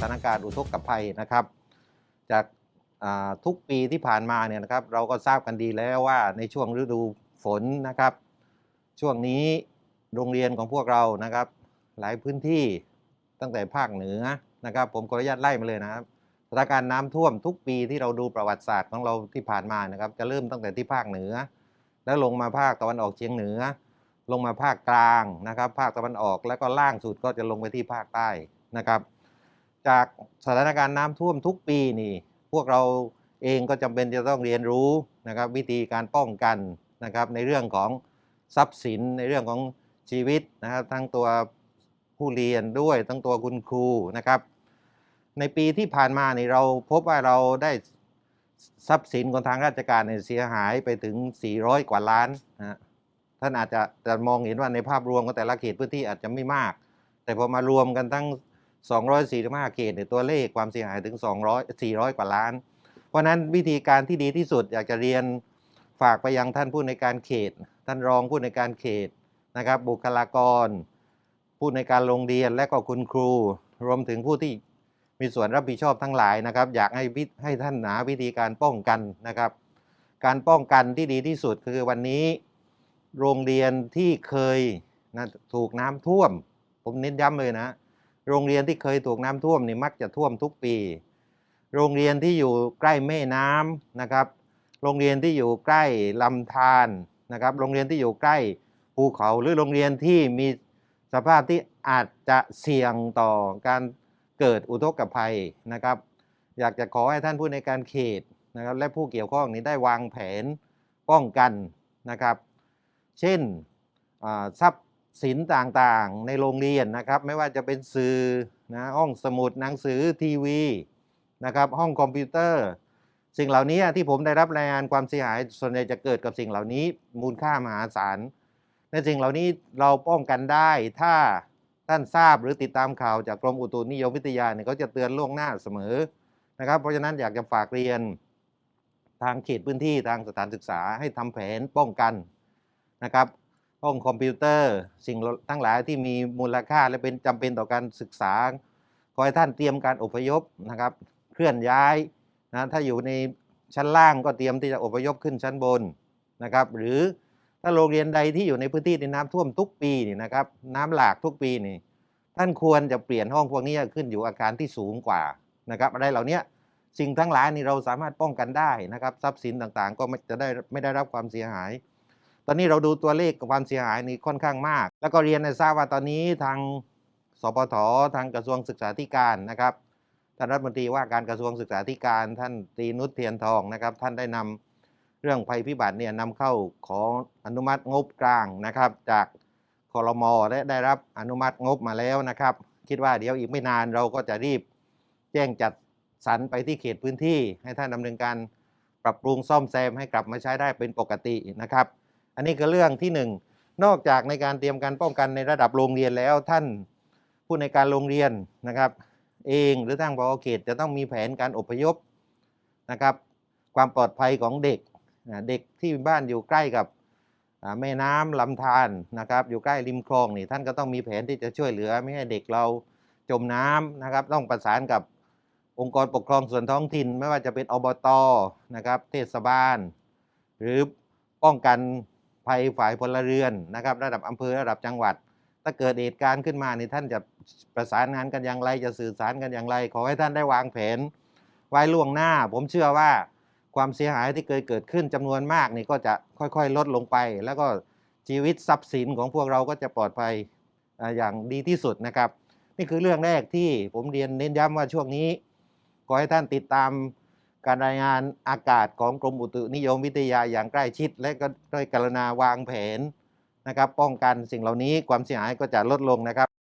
ถานการณ์อุทกภัยนะครับ จากทุกปีที่ผ่านมาเนี่ยนะครับ เราก็ทราบกันดีแล้วว่าในช่วงฤดูฝนนะครับ ช่วงนี้โรงเรียนของพวกเรานะครับ หลายพื้นที่ตั้งแต่ภาคเหนือนะครับ ผมขออนุญาตไล่มาเลยนะครับสถานการณ์น้ำท่วมทุกปีที่เราดูประวัติศาสตร์ของเราที่ผ่านมานะครับ จะเริ่มตั้งแต่ที่ภาคเหนือ แล้วลงมาภาคตะวันออกเฉียงเหนือ ลงมาภาคกลางนะครับ ภาคตะวันออกแล้วก็ล่างสุดก็จะลงไปที่ภาคใต้นะครับ จากสถานการณ์น้ำท่วมทุกปีนี่ พวกเราเองก็จำเป็นจะต้องเรียนรู้นะครับ วิธีการป้องกันนะครับ ในเรื่องของทรัพย์สินในเรื่องของชีวิตนะครับ ทั้งตัวผู้เรียนด้วยทั้งตัวคุณครูนะครับ ในปีที่ผ่านมานี่เราพบว่าเราได้ทรัพย์สินของทางราชการเนี่ยเสียหายไปถึง 400 กว่าล้านนะฮะท่านอาจจะจะมองเห็นว่าในภาพรวมของแต่ละเขตพื้นที่อาจจะไม่มาก แต่พอมารวมกันทั้ง 245เขตเนี่ยตัวเลขความเสียหายถึง 200 400 กว่าล้าน เพราะนั้นวิธีการที่ดีที่สุดอยากจะเรียนฝากไปยังท่านผู้ในการเขต ท่านรองผู้ในการเขตนะครับ บุคลากร ผู้ในการโรงเรียนและก็คุณครู รวมถึงผู้ที่มีส่วนรับผิดชอบทั้งหลายนะครับ อยากให้ให้ท่านหาวิธีการป้องกันนะครับ การป้องกันที่ดีที่สุดคือวันนี้ โรงเรียนที่เคยนะถูกน้ำท่วม ผมเน้นย้ำเลยนะ โรงเรียนที่เคยถูกน้ำท่วมนี่มักจะท่วมทุกปี โรงเรียนที่อยู่ใกล้แม่น้ำนะครับ โรงเรียนที่อยู่ใกล้ลำธารนะครับ โรงเรียนที่อยู่ใกล้ภูเขาหรือโรงเรียนที่มีสภาพที่อาจจะเสี่ยงต่อการเกิดอุทกภัยนะครับ อยากจะขอให้ท่านผู้ในการเขตนะครับและผู้เกี่ยวข้องนี้ได้วางแผนป้องกันนะครับ เช่นทรัพย์ สินต่างๆ ในโรงเรียนนะครับ ไม่ว่าจะเป็นสื่อนะห้องสมุดหนังสือทีวีนะครับ ห้องคอมพิวเตอร์ สิ่งเหล่านี้ที่ผมได้รับรายงานความเสียหายส่วนใหญ่จะเกิดกับสิ่งเหล่านี้ มูลค่ามหาศาลในสิ่งเหล่านี้เราป้องกันได้ถ้าท่านทราบหรือติดตามข่าวจากกรมอุตุนิยมวิทยาเนี่ยเขาจะเตือนล่วงหน้าเสมอนะครับ เพราะฉะนั้นอยากจะฝากเรียนทางเขตพื้นที่ทางสถานศึกษาให้ทำแผนป้องกันนะครับ ห้องคอมพิวเตอร์ สิ่งทั้งหลายที่มีมูลค่าและเป็นจำเป็นต่อการศึกษา ขอให้ท่านเตรียมการอพยพนะครับ เคลื่อนย้ายนะถ้าอยู่ในชั้นล่างก็เตรียมที่จะอพยพขึ้นชั้นบนนะครับ หรือถ้าโรงเรียนใดที่อยู่ในพื้นที่ที่น้ำท่วมทุกปีนี่นะครับ น้ำหลากทุกปีนี่ท่านควรจะเปลี่ยนห้องพวกนี้ขึ้นอยู่อาคารที่สูงกว่านะครับอะไรเหล่านี้สิ่งทั้งหลายนี่เราสามารถป้องกันได้นะครับ ทรัพย์สินต่างๆ ก็ไม่จะได้ไม่ได้รับความเสียหาย อนนี้เราดูตัวเลขความเสียหายนี่ค่อนข้างมาก แล้วก็เรียนให้ทราบว่าตอนนี้ทางสปททางกระทรวงศึกษาธิการนะครับท่านรัฐมนตรีว่าการกระทรวงศึกษาธิการท่านตีนุชเทียนทองนะครับ ท่านได้นำเรื่องภัยพิบัติเนี่ยนำเข้าขออนุมัติงบกลางนะครับ จากคอรมอและได้รับอนุมัติงบมาแล้วนะครับ คิดว่าเดี๋ยวอีกไม่นานเราก็จะรีบแจ้งจัดสรรไปที่เขตพื้นที่ ให้ท่านดำเนินการปรับปรุงซ่อมแซมให้กลับมาใช้ได้เป็นปกตินะครับ อันนี้คือเรื่องที่หนึ่งนอกจากในการเตรียมการป้องกันในระดับโรงเรียนแล้วท่านผู้ในการโรงเรียนนะครับ เองหรือทางพอเขตจะต้องมีแผนการอพยพนะครับ ความปลอดภัยของเด็กเด็กที่บ้านอยู่ใกล้กับแม่น้ำลำธารนะครับ อยู่ใกล้ริมคลองนี่ท่านก็ต้องมีแผนที่จะช่วยเหลือไม่ให้เด็กเราจมน้ำนะครับ ต้องประสานกับองค์กรปกครองส่วนท้องถิ่น ไม่ว่าจะเป็นอบตนะครับ เทศบาล หรือป้องกัน ภัยฝ่ายพลเรือนนะครับ ระดับอำเภอระดับจังหวัด ถ้าเกิดเหตุการณ์ขึ้นมานี่ท่านจะประสานงานกันอย่างไรจะสื่อสารกันอย่างไร ขอให้ท่านได้วางแผน ไว้ล่วงหน้า ผมเชื่อว่าความเสียหายที่เคยเกิดขึ้นจำนวนมากนี่ก็จะค่อยๆ ลดลงไป แล้วก็ชีวิตทรัพย์สินของพวกเราก็จะปลอดภัยอ่าอย่างดีที่สุดนะครับ นี่คือเรื่องแรกที่ผมเรียนเน้นย้ำว่าช่วงนี้ ขอให้ท่านติดตาม การรายงานอากาศของกรมอุตุนิยมวิทยาอย่างใกล้ชิด และก็ด้วยกรณาวางแผนนะครับป้องกันสิ่งเหล่านี้ความเสียหายก็จะลดลงนะครับ